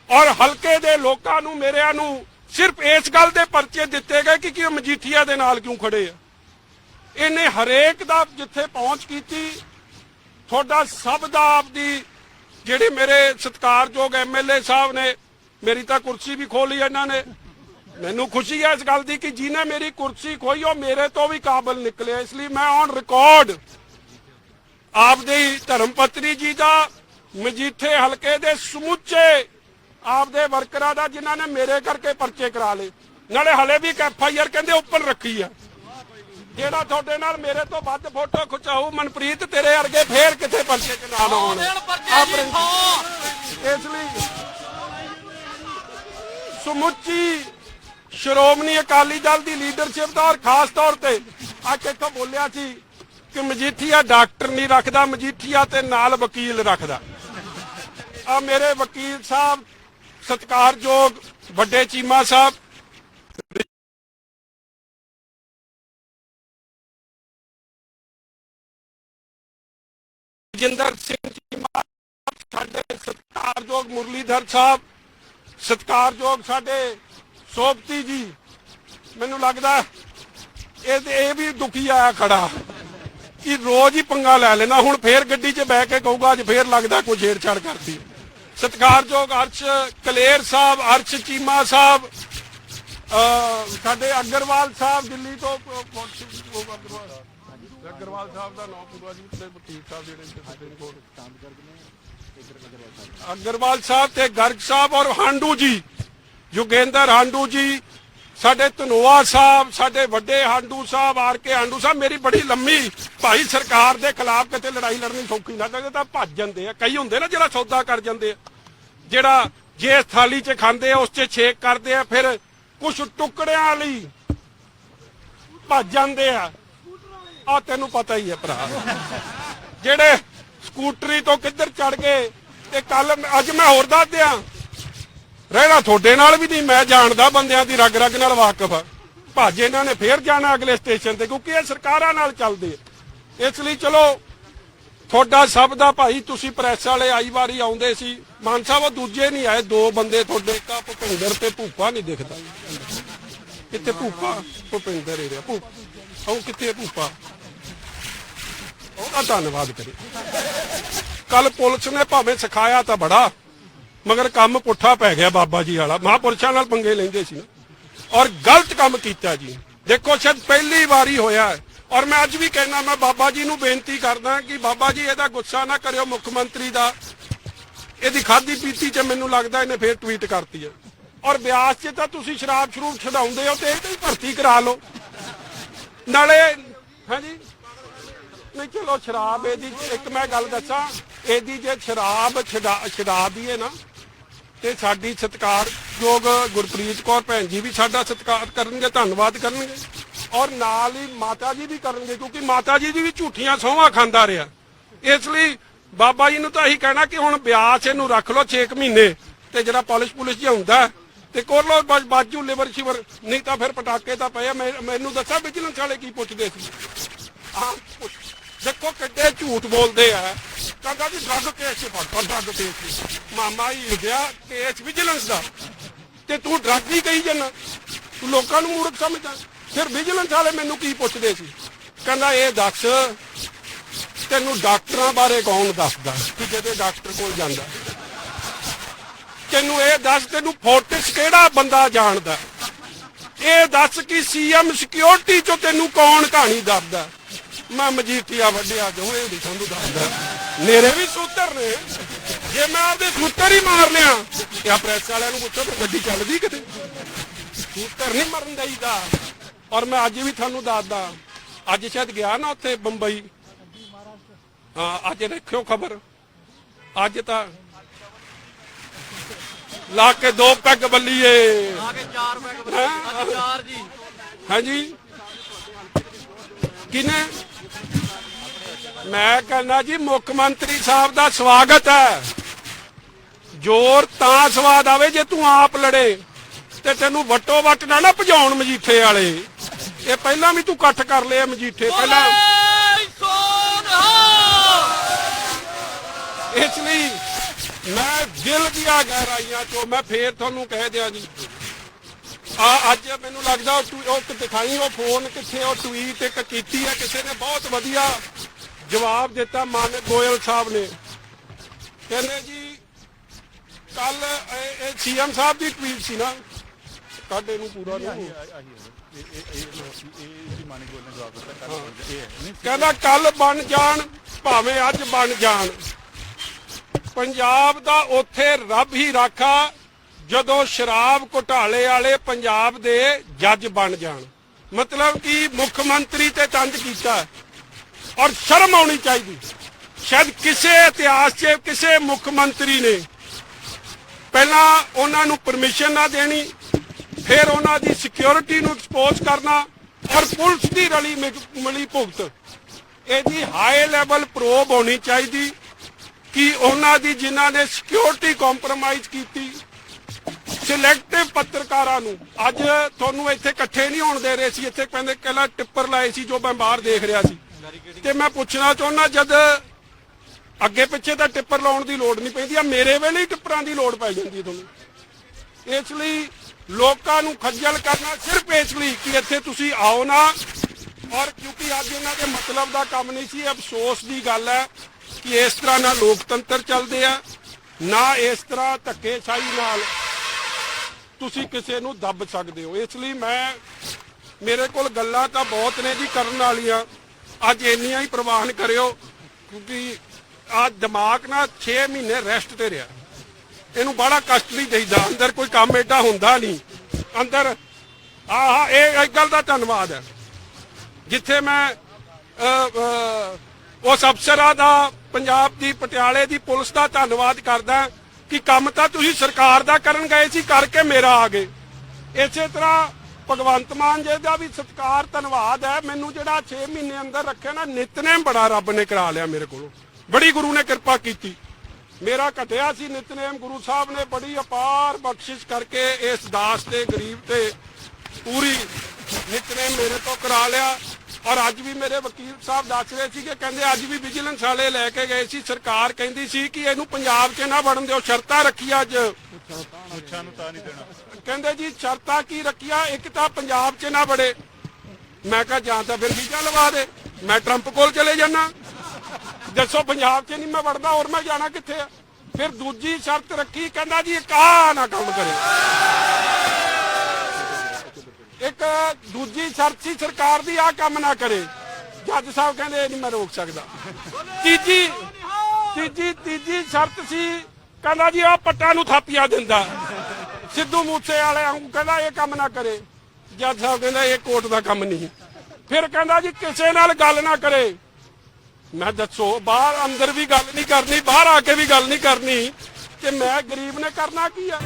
ਔਰ ਹਲਕੇ ਦੇ ਲੋਕਾਂ ਨੂੰ, ਮੇਰਿਆਂ ਨੂੰ ਸਿਰਫ ਇਸ ਗੱਲ ਦੇ ਪਰਚੇ ਦਿੱਤੇ ਗਏ ਕਿ ਕਿ ਉਹ ਮਜੀਠੀਆ ਦੇ ਨਾਲ ਕਿਉਂ ਖੜੇ ਆ। ਇਹਨੇ ਹਰੇਕ ਦਾ ਜਿੱਥੇ ਪਹੁੰਚ ਕੀਤੀ, ਤੁਹਾਡਾ ਸਭ ਦਾ ਆਪਦੀ ਜਿਹੜੇ ਮੇਰੇ ਸਤਿਕਾਰਯੋਗ ਐਮਐਲਏ ਸਾਹਿਬ ਨੇ ਮੇਰੀ ਤਾਂ ਕੁਰਸੀ ਵੀ ਖੋਲੀ ਇਹਨਾਂ ਨੇ। ਮੈਨੂੰ ਖੁਸ਼ੀ ਹੈ ਇਸ ਗੱਲ ਦੀ ਕਿ ਜਿਹਨੇ ਮੇਰੀ ਕੁਰਸੀ ਖੋਈ ਉਹ ਮੇਰੇ ਤੋਂ ਵੀ ਕਾਬਲ ਨਿਕਲਿਆ। ਇਸ ਲਈ ਮੈਂ ਔਨ ਰਿਕਾਰਡ ਆਪਦੀ ਧਰਮ ਪਤਨੀ ਜੀ ਦਾ ਮਜੀਠੇ ਹਲਕੇ ਦੇ ਸਮੁੱਚੇ ਆਪਦੇ ਵਰਕਰਾਂ ਦਾ ਜਿਨ੍ਹਾਂ ਨੇ ਮੇਰੇ ਕਰਕੇ ਪਰਚੇ ਕਰਾ ਲਏ। ਨਾਲੇ ਹਲੇ ਵੀ ਐਫ ਆਈ ਆਰ ਕਹਿੰਦੇ ਉੱਪਰ ਰੱਖੀ ਆ। ਜਿਹੜਾ ਤੁਹਾਡੇ ਨਾਲ ਮੇਰੇ ਤੋਂ ਵੱਧ ਫੋਟੋ ਖਿਚਾਊ ਮਨਪ੍ਰੀਤ ਤੇਰੇ ਵਰਗੇ ਫੇਰ ਕਿਤੇ ਪਰਚੇ ਚ ਨਾ ਲਾਉਣ? ਇਸ ਲਈ ਸਮੁੱਚੀ ਸ਼੍ਰੋਮਣੀ ਅਕਾਲੀ ਦਲ ਦੀ ਲੀਡਰਸ਼ਿਪ ਦਾ ਔਰ ਖਾਸ ਤੌਰ ਤੇ ਅੱਜ ਇੱਥੋਂ ਬੋਲਿਆ ਸੀ ਕਿ ਮਜੀਠੀਆ ਡਾਕਟਰ ਨਹੀਂ ਰੱਖਦਾ, ਮਜੀਠੀਆ ਤੇ ਨਾਲ ਵਕੀਲ ਰੱਖਦਾ। ਆ ਮੇਰੇ ਵਕੀਲ ਸਾਹਿਬ, ਸਤਿਕਾਰਯੋਗ ਵੱਡੇ ਚੀਮਾ ਸਾਹਿਬ। ਜਿੰਦਰ ਸਿੰਘ ਚੀਮਾ ਸਾਡੇ ਸਤਿਕਾਰਯੋਗ ਮੁਰਲੀਧਰ ਸਾਹਿਬ। ਸਤਿਕਾਰਯੋਗ ਸਾਡੇ ਸੋਪਤੀ ਜੀ, ਮੈਨੂੰ ਲੱਗਦਾ ਇਹ ਇਹ ਵੀ ਦੁਖੀ ਆਇਆ ਖੜਾ ਕਿ ਰੋਜ਼ ਹੀ ਪੰਗਾ ਲੈ ਲੈਣਾ ਹੁਣ ਫੇਰ ਗੱਡੀ 'ਚ ਬਹਿ ਕੇ ਕਹੂਗਾ, ਅੱਜ ਫੇਰ ਲੱਗਦਾ ਕੋਈ ਛੇੜਛਾੜ ਕਰਦੀ। ਸਤਿਕਾਰਯੋਗ ਅਰਸ਼ ਕਲੇਰ ਸਾਹਿਬ, ਅਰਸ਼ ਚੀਮਾ ਸਾਹਿਬ ਸਾਡੇ ਅਗਰਵਾਲ ਸਾਹਿਬ ਦਿੱਲੀ ਤੋਂ ਅਗਰਵਾਲ। ਸਾਹਿਬ ਦਾ ਨਾਮ ਪੂਰਾ ਜੀ, ਤੇ ਬੁਟੀਕ ਸਾਹਿਬ ਜਿਹੜੇ ਸਾਡੇ ਕੋਲ। ਅਗਰਵਾਲ ਸਾਹਿਬ ਤੇ ਗਰਗ ਸਾਹਿਬ ਔਰ ਹਾਂਡੂ ਜੀ ਯੁਗੇਂਦਰ ਹਾਂਡੂ ਜੀ, ਸਾਡੇ ਧਨੋਆ ਸਾਹਿਬ, ਸਾਡੇ ਵੱਡੇ ਹਾਂਡੂ ਸਾਹਿਬ, ਆਰ ਕੇ ਹਾਂਡੂ ਸਾਹਿਬ, ਮੇਰੀ ਬੜੀ ਲੰਮੀ ਭਾਈ ਸਰਕਾਰ ਦੇ ਖਿਲਾਫ ਕਿਤੇ ਲੜਾਈ ਲੜਨੀ ਸੌਖੀ ਨਾ ਲੱਗਦਾ, ਤਾਂ ਭੱਜ ਜਾਂਦੇ ਆ। ਕਈ ਹੁੰਦੇ ਨਾ ਜਿਹੜਾ ਸੌਦਾ ਕਰ ਜਾਂਦੇ ਆ। ਜਿਹੜਾ ਜੇ ਥਾਲੀ 'ਚ ਖਾਂਦੇ ਆ, ਉਸ 'ਚ ਛੇਕ ਕਰਦੇ ਆ, ਫਿਰ ਕੁਝ ਟੁਕੜਿਆਂ ਲਈ ਭੱਜ ਜਾਂਦੇ ਆ। ਆ ਤੈਨੂੰ ਪਤਾ ਹੀ ਹੈ ਭਰਾ। ਜਿਹੜੇ ਸਕੂਟਰੀ ਤੋਂ ਕਿੱਧਰ ਚੜ ਗਏ ਤੇ ਕੱਲ ਅੱਜ ਮੈਂ ਹੋਰ ਦੱਸ ਦਿਆਂ। ਰਹਿਣਾ ਤੁਹਾਡੇ ਨਾਲ ਵੀ ਨਹੀਂ, ਮੈਂ ਜਾਣਦਾ ਬੰਦਿਆਂ ਦੀ ਰਗ ਰਗ ਨਾਲ ਵਾਕਿਫ। ਭੱਜ, ਇਹਨਾਂ ਨੇ ਫੇਰ ਜਾਣਾ ਅਗਲੇ ਸਟੇਸ਼ਨ ਤੇ, ਕਿਉਂਕਿ ਇਹ ਸਰਕਾਰਾਂ ਨਾਲ ਚੱਲਦੇ ਇਸ ਲਈ ਚਲੋ, ਤੁਹਾਡਾ ਸਭ ਦਾ ਭਾਈ, ਤੁਸੀਂ ਪ੍ਰੈਸ ਵਾਲੇ ਆਈ ਵਾਰੀ ਆਉਂਦੇ ਸੀ। ਮਾਨ ਸਾਹਿਬ, ਉਹ ਦੂਜੇ ਨਹੀਂ ਆਏ, ਦੋ ਬੰਦੇ ਤੁਹਾਡੇ, ਇੱਕ ਭੁਪਿੰਦਰ ਤੇ ਭੂਪਾ ਨਹੀਂ ਦਿਖਦਾ। ਕਿੱਥੇ ਭੂਪਾ? ਭੁਪਿੰਦਰ ਹੀ ਰਿਹਾ। ਭੂਪਾ ਉਹ ਕਿੱਥੇ ਭੂਪਾ? ਉਹਦਾ ਧੰਨਵਾਦ ਕਰੇ। ਕੱਲ ਪੁਲਿਸ ਨੇ ਭਾਵੇਂ ਸਿਖਾਇਆ ਤਾਂ ਬੜਾ, ਮਗਰ ਕੰਮ ਪੁੱਠਾ ਪੈ ਗਿਆ ਬਾਬਾ ਜੀ ਵਾਲਾ। ਮਹਾਂਪੁਰਸ਼ਾਂ ਨਾਲ ਪੰਗੇ ਲੈਂਦੇ ਸੀ ਔਰ ਗਲਤ ਕੰਮ ਕੀਤਾ ਜੀ। ਦੇਖੋ, ਸ਼ਾਇਦ ਪਹਿਲੀ ਵਾਰੀ ਹੋਇਆ ਹੈ। ਔਰ ਮੈਂ ਅੱਜ ਵੀ ਕਹਿਣਾ ਮੈਂ ਬਾਬਾ ਜੀ ਨੂੰ ਬੇਨਤੀ ਕਰਦਾ ਕਿ ਬਾਬਾ ਜੀ ਇਹਦਾ ਗੁੱਸਾ ਨਾ ਕਰਿਓ, ਮੁੱਖ ਮੰਤਰੀ ਦਾ। ਇਹਦੀ ਖਾਦੀ ਪੀਤੀ ਚ ਮੈਨੂੰ ਲੱਗਦਾ ਇਹਨੇ ਫੇਰ ਟਵੀਟ ਕਰਤੀ ਹੈ। ਔਰ ਬਿਆਸ 'ਚ ਤਾਂ ਤੁਸੀਂ ਸ਼ਰਾਬ ਸ਼ਰੂਬ ਛਡਾਉਂਦੇ ਹੋ ਤੇ ਇਹ ਤੇ ਭਰਤੀ ਕਰਾ ਲਓ। ਨਾਲੇ, ਹਾਂਜੀ? ਨਹੀਂ, ਚਲੋ ਸ਼ਰਾਬ ਇਹਦੀ, ਇੱਕ ਮੈਂ ਗੱਲ ਦੱਸਾਂ, ਇਹਦੀ ਜੇ ਸ਼ਰਾਬ ਛਡਾ ਛਡਾ ਨਾ, ਤੇ ਸਾਡੀ ਸਤਿਕਾਰਯੋਗ ਗੁਰਪ੍ਰੀਤ ਕੌਰ ਭੈਣ ਜੀ ਵੀ ਸਾਡਾ ਸਤਿਕਾਰ ਕਰਨਗੇ, ਧੰਨਵਾਦ ਕਰਨਗੇ, ਔਰ ਨਾਲ ਹੀ ਮਾਤਾ ਜੀ ਵੀ ਕਰਨਗੇ, ਕਿਉਂਕਿ ਮਾਤਾ ਜੀ ਦੀ ਵੀ ਝੂਠੀਆਂ ਸਹੁੰਆਂ ਖਾਂਦਾ ਰਿਹਾ। ਇਸ ਲਈ ਬਾਬਾ ਜੀ ਨੂੰ ਤਾਂ ਇਹੀ ਕਹਿਣਾ ਕਿ ਹੁਣ ਬਿਆਸ ਇਹਨੂੰ ਰੱਖ ਲਓ 6 ਮਹੀਨੇ, ਤੇ ਜਿਹੜਾ ਪੁਲਿਸ ਪੁਲਿਸ ਜਿਹਾ ਹੁੰਦਾ ਤੇ ਕਰ ਲਓ, ਬਸ ਬਾਜੂ, ਲਿਵਰ ਸ਼ਿਵਰ, ਨਹੀਂ ਤਾਂ ਫਿਰ ਪਟਾਕੇ ਤਾਂ ਪਏ ਮੈਂ- ਮੈਨੂੰ ਦੱਸਾਂ ਵਿਜੀਲੈਂਸ ਵਾਲੇ ਕੀ ਪੁੱਛਦੇ ਸੀ? ਆ ਦੇਖੋ ਕਿੱਡੇ ਝੂਠ ਬੋਲਦੇ ਆ। ਕਹਿੰਦਾ ਜੀ ਡਰੱਗ ਕੇਸ ਚ ਫੜ ਫੜ ਕੇਸ ਚ। ਮਾਮਾ ਹੀ ਹੁੰਦਿਆ ਕੇਸ ਵਿਜੀਲੈਂਸ ਦਾ। ਤੇ ਤੂੰ ਡਰੱਗ ਹੀ ਕਹੀ ਜਾਂਦਾ ਤੂੰ ਲੋਕਾਂ ਨੂੰ ਮੂਰਖ ਸਮਝਦਾ। ਫਿਰ ਵਿਜੀਲੈਂਸ ਵਾਲੇ ਮੈਨੂੰ ਕੀ ਪੁੱਛਦੇ ਸੀ? ਕਹਿੰਦਾ, ਇਹ ਦੱਸ, ਤੈਨੂੰ ਡਾਕਟਰਾਂ ਬਾਰੇ ਕੌਣ ਦੱਸਦਾ? ਕਿ ਜਿਹਦੇ ਡਾਕਟਰ ਕੋਲ ਜਾਂਦਾ। ਤੈਨੂੰ ਇਹ ਦੱਸ, ਤੈਨੂੰ ਫੋਰਟਿਸ ਕਿਹੜਾ ਬੰਦਾ ਜਾਣਦਾ? ਇਹ ਦੱਸ ਕਿ ਸੀਐਮ ਸਿਕਿਉਰਿਟੀ ਚੋਂ ਤੈਨੂੰ ਕੌਣ ਕਹਾਣੀ ਦੱਸਦਾ? ਮੈਂ ਮਜੀਠੀਆ ਵੱਡਿਆ ਜੋ ਇਹ ਨਹੀਂ ਤੁਹਾਨੂੰ ਦੱਸਦਾ ਮੇਰੇ ਵੀ ਸੂਤਰ ਨੇ। ਜੇ ਮੈਂ ਆਪਦੇ ਸੂਤਰ ਹੀ ਮਾਰ ਲਿਆ ਤੇ ਆ ਪ੍ਰੈਸ ਵਾਲਿਆਂ ਨੂੰ ਪੁੱਛੋ ਵੀ ਗੱਡੀ ਚੱਲਦੀ ਕਿਤੇ? ਸੂਤਰ ਨਹੀਂ ਮਰਨ ਦਈਦਾ। ਔਰ ਮੈਂ ਅੱਜ ਵੀ ਤੁਹਾਨੂੰ ਦੱਸਦਾ ਅੱਜ ਸ਼ਾਇਦ ਗਿਆ ਨਾ ਉੱਥੇ ਬੰਬਈ। ਹਾਂ ਅੱਜ ਦੇਖਿਓ ਖਬਰ। ਅੱਜ ਤਾਂ ਲਾ ਕੇ ਦੋ ਪੈਗ ਬੱਲੀਏ। ਆ ਕੇ 4 ਪੈਗ? ਅੱਜ 4 ਜੀ। ਹਾਂਜੀ ਕਿਨੇ ਮੈਂ ਕਹਿੰਦਾ ਜੀ ਮੁੱਖ ਮੰਤਰੀ ਸਾਹਿਬ ਦਾ ਸਵਾਗਤ ਹੈ। ਜ਼ੋਰ ਤਾਂ ਸਵਾਦ ਆਵੇ ਜੇ ਤੂੰ ਆਪ ਲੜੇ ਤੇ ਤੈਨੂੰ ਵਟੋ ਵਟ ਨਾ ਨਾ ਭਜਾਉਣ ਮਜੀਠੇ ਵਾਲੇ। ਇਹ ਪਹਿਲਾਂ ਵੀ ਤੂੰ ਇਕੱਠ ਕਰ ਲਿਆ ਮਜੀਠੇ ਪਹਿਲਾਂ ਇਸ ਲਈ ਮੈਂ ਦਿਲ ਦੀਆਂ ਗਹਿਰਾਈਆਂ ਚੋਂ ਮੈਂ ਫੇਰ ਤੁਹਾਨੂੰ ਕਹਿ ਦਿਆਂ ਜੀ। ਆ ਅੱਜ ਮੈਨੂੰ ਲੱਗਦਾ ਉਹ ਦਿਖਾਈ ਉਹ ਫੋਨ ਕਿੱਥੇ ਉਹ ਟਵੀਟ ਇੱਕ ਕੀਤੀ ਹੈ ਕਿਸੇ ਨੇ ਬਹੁਤ ਵਧੀਆ ਜਵਾਬ ਦਿੱਤਾ ਮਾਨ ਗੋਇਲ ਸਾਹਿਬ ਨੇ। ਕਹਿੰਦੇ ਜੀ ਕੱਲ ਇਹ ਸੀਐਮ ਸਾਹਿਬ ਦੀ ਟਵੀਟ ਸੀ ਨਾ। ਕੱਢ ਇਹਨੂੰ ਪੂਰਾ ਨਹੀਂ। ਕਹਿੰਦਾ ਕੱਲ ਬਣ ਜਾਣ ਭਾਵੇਂ ਅੱਜ ਬਣ ਜਾਣ। ਪੰਜਾਬ ਦਾ ਉੱਥੇ ਰੱਬ ਹੀ ਰਾਖਾ ਜਦੋਂ ਸ਼ਰਾਬ ਘੁਟਾਲੇ ਵਾਲੇ ਪੰਜਾਬ ਦੇ ਜੱਜ ਬਣ ਜਾਣ। ਮਤਲਬ ਕਿ ਮੁੱਖ ਮੰਤਰੀ ਤੇ ਤੰਜ ਕੀਤਾ। ਔਰ ਸ਼ਰਮ ਆਉਣੀ ਚਾਹੀਦੀ। ਸ਼ਾਇਦ ਕਿਸੇ ਇਤਿਹਾਸ 'ਚ, ਕਿਸੇ ਮੁੱਖ ਮੰਤਰੀ ਨੇ ਪਹਿਲਾਂ ਉਹਨਾਂ ਨੂੰ ਪਰਮਿਸ਼ਨ ਨਾ ਦੇਣੀ, ਫਿਰ ਉਹਨਾਂ ਦੀ ਸਿਕਿਉਰਿਟੀ ਨੂੰ ਐਕਸਪੋਜ਼ ਕਰਨਾ ਔਰ ਪੁਲਿਸ ਦੀ ਰਲੀ ਮਿਕ- ਮਿਲੀ ਭੁਗਤ। ਇਹਦੀ ਹਾਈ ਲੈਵਲ ਪ੍ਰੋਬ ਹੋਣੀ ਚਾਹੀਦੀ ਕਿ ਉਹਨਾਂ ਦੀ ਜਿਨ੍ਹਾਂ ਨੇ ਸਿਕਿਉਰਿਟੀ ਕੰਪਰੋਮਾਈਜ਼ ਕੀਤੀ ਸਿਲੈਕਟਿਵ ਪੱਤਰਕਾਰਾਂ ਨੂੰ। ਅੱਜ ਤੁਹਾਨੂੰ ਇੱਥੇ ਇਕੱਠੇ ਨਹੀਂ ਹੋਣ ਦੇ ਰਹੇ ਸੀ, ਇੱਥੇ ਕਹਿੰਦੇ ਪਹਿਲਾਂ ਟਿੱਪਰ ਲਾਏ ਸੀ ਜੋ ਮੈਂ ਬਾਹਰ ਦੇਖ ਰਿਹਾ ਸੀ। ਤੇ ਮੈਂ ਪੁੱਛਣਾ ਚਾਹੁੰਦਾ ਜਦ ਅੱਗੇ ਪਿੱਛੇ ਤਾਂ ਟਿੱਪਰ ਲਾਉਣ ਦੀ ਲੋੜ ਨਹੀਂ ਪੈਂਦੀ, ਆ ਮੇਰੇ ਵੇਲੇ ਹੀ ਟਿੱਪਰਾਂ ਦੀ ਲੋੜ ਪੈ ਜਾਂਦੀ ਹੈ ਤੁਹਾਨੂੰ। ਇਸ ਲਈ ਲੋਕਾਂ ਨੂੰ ਖੱਜਲ ਕਰਨਾ ਸਿਰਫ ਇਸ ਲਈ ਕਿ ਇੱਥੇ ਤੁਸੀਂ ਆਓ ਨਾ, ਔਰ ਕਿਉਂਕਿ ਅੱਜ ਇਹਨਾਂ ਦੇ ਮਤਲਬ ਦਾ ਕੰਮ ਨਹੀਂ ਸੀ, ਅਫਸੋਸ ਦੀ ਗੱਲ ਹੈ ਕਿ ਇਸ ਤਰ੍ਹਾਂ ਨਾਲ ਲੋਕਤੰਤਰ ਚੱਲਦੇ ਆ, ਨਾ ਇਸ ਤਰ੍ਹਾਂ ਧੱਕੇਸ਼ਾਹੀ ਨਾਲ ਤੁਸੀਂ ਕਿਸੇ ਨੂੰ ਦੱਬ ਸਕਦੇ ਹੋ। ਇਸ ਲਈ ਮੈਂ, ਮੇਰੇ ਕੋਲ ਗੱਲਾਂ ਤਾਂ ਬਹੁਤ ਨੇ ਜੀ ਕਰਨ ਵਾਲੀਆਂ। ਅੱਜ ਇੰਨੀਆਂ ਹੀ ਪ੍ਰਵਾਨ ਕਰਿਓ, ਕਿਉਂਕਿ ਆ ਦਿਮਾਗ ਨਾ 6 ਮਹੀਨੇ ਰੈਸਟ ਤੇ ਰਿਹਾ। ਇਹਨੂੰ ਬੜਾ ਕਸ਼ਟ ਨਹੀਂ ਦੇਈਦਾ, ਅੰਦਰ ਕੋਈ ਕੰਮ ਏਡਾ ਹੁੰਦਾ ਨਹੀਂ। ਅੰਦਰ, ਆਹ, ਇਹ ਇੱਕ ਗੱਲ ਦਾ ਧੰਨਵਾਦ ਹੈ। ਜਿੱਥੇ ਮੈਂ ਉਸ ਅਫਸਰਾਂ ਦਾ, ਪੰਜਾਬ ਦੀ, ਪਟਿਆਲੇ ਦੀ ਪੁਲਿਸ ਦਾ ਧੰਨਵਾਦ ਕਰਦਾ ਕਿ ਕੰਮ ਤਾਂ ਤੁਸੀਂ ਸਰਕਾਰ ਦਾ ਕਰਨ ਗਏ ਸੀ, ਕਰਕੇ ਮੇਰਾ ਆ ਗਏ। ਇਸੇ ਤਰ੍ਹਾਂ ਭਗਵੰਤ ਮਾਨ ਜੀ ਦਾ ਵੀ ਸਤਿਕਾਰ, ਧੰਨਵਾਦ ਹੈ। ਮੈਨੂੰ ਜਿਹੜਾ 6 ਮਹੀਨੇ ਅੰਦਰ ਰੱਖਿਆ ਨਾ, ਨਿਤਨੇਮ ਬੜਾ ਰੱਬ ਨੇ ਕਰਾ ਲਿਆ ਮੇਰੇ ਕੋਲੋਂ। ਬੜੀ ਗੁਰੂ ਨੇ ਕਿਰਪਾ ਕੀਤੀ। ਮੇਰਾ ਘਟਿਆ ਸੀ ਨਿਤਨੇਮ, ਗੁਰੂ ਸਾਹਿਬ ਨੇ ਬੜੀ ਅਪਾਰ ਬਖਸ਼ਿਸ਼ ਕਰਕੇ ਇਸ ਦਾਸ ਤੇ, ਗਰੀਬ ਤੇ ਪੂਰੀ ਨਿਤਨੇਮ ਮੇਰੇ ਤੋਂ ਕਰਾ ਲਿਆ। ਔਰ ਅੱਜ ਵੀ ਮੇਰੇ ਵਕੀਲ ਸਾਹਿਬ ਦੱਸ ਰਹੇ ਸੀ ਕਿ ਕਹਿੰਦੇ ਅੱਜ ਵੀ ਵਿਜੀਲੈਂਸ ਵਾਲੇ ਲੈ ਕੇ ਗਏ ਸੀ। ਸਰਕਾਰ ਕਹਿੰਦੀ ਸੀ ਕਿ ਇਹਨੂੰ ਪੰਜਾਬ 'ਚ ਨਾ ਵੜਨ ਦਿਓ। ਸ਼ਰਤਾਂ ਰੱਖੀ ਅੱਜ। ਮੁੱਛਾਂ ਨੂੰ ਤਾਂ ਨਹੀਂ ਦੇਣਾ। ਕਹਿੰਦੇ ਜੀ ਸ਼ਰਤਾਂ ਕੀ ਰੱਖੀਆਂ? ਇੱਕ ਤਾਂ ਪੰਜਾਬ 'ਚ ਨਾ ਵੜੇ। ਮੈਂ ਕਿਹਾ, ਜਾਂ ਤਾਂ ਫਿਰ ਵੀਜ਼ਾ ਲਵਾ ਦੇ। ਮੈਂ ਟਰੰਪ ਕੋਲ ਚਲੇ ਜਾਣਾ ਦੱਸੋ, ਪੰਜਾਬ 'ਚ ਨਹੀਂ ਮੈਂ ਵੜਦਾ, ਹੋਰ ਮੈਂ ਜਾਣਾ ਕਿੱਥੇ ਆ? ਫਿਰ ਦੂਜੀ ਸ਼ਰਤ ਰੱਖੀ, ਕਹਿੰਦਾ ਜੀ ਇੱਕ ਆਹ ਨਾ ਕੰਮ ਕਰੇ। ਇੱਕ ਦੂਜੀ ਸ਼ਰਤ ਸੀ, ਸਰਕਾਰ ਦੀ ਆਹ ਕੰਮ ਨਾ ਕਰੇ। ਜੱਜ ਸਾਹਿਬ ਕਹਿੰਦੇ, ਇਹ ਨਹੀਂ ਮੈਂ ਰੋਕ ਸਕਦਾ। ਤੀਜੀ ਤੀਜੀ ਤੀਜੀ ਸ਼ਰਤ ਸੀ, ਕਹਿੰਦਾ ਜੀ ਆ ਪੱਟਾਂ ਨੂੰ ਥਾਪੀਆਂ ਦਿੰਦਾ। ਸਿੱਧੂ ਮੂਸੇ ਵਾਲੇ ਵਾਂਗੂ ਕਹਿੰਦਾ ਇਹ ਕੰਮ ਨਾ ਕਰੇ। ਜੱਜ ਸਾਹਿਬ ਕਹਿੰਦਾ ਇਹ ਕੋਰਟ ਦਾ ਕੰਮ ਨਹੀਂ। ਫਿਰ ਕਹਿੰਦਾ ਜੀ ਕਿਸੇ ਨਾਲ ਗੱਲ ਨਾ ਕਰੇ। ਮੈਂ ਦੱਸੋ, ਬਾਹਰ ਅੰਦਰ ਵੀ ਗੱਲ ਨਹੀਂ ਕਰਨੀ, ਬਾਹਰ ਆ ਕੇ ਵੀ ਗੱਲ ਨਹੀਂ ਕਰਨੀ। ਕਿ ਮੈਂ ਗਰੀਬ ਨੇ ਕਰਨਾ ਕੀ ਆ?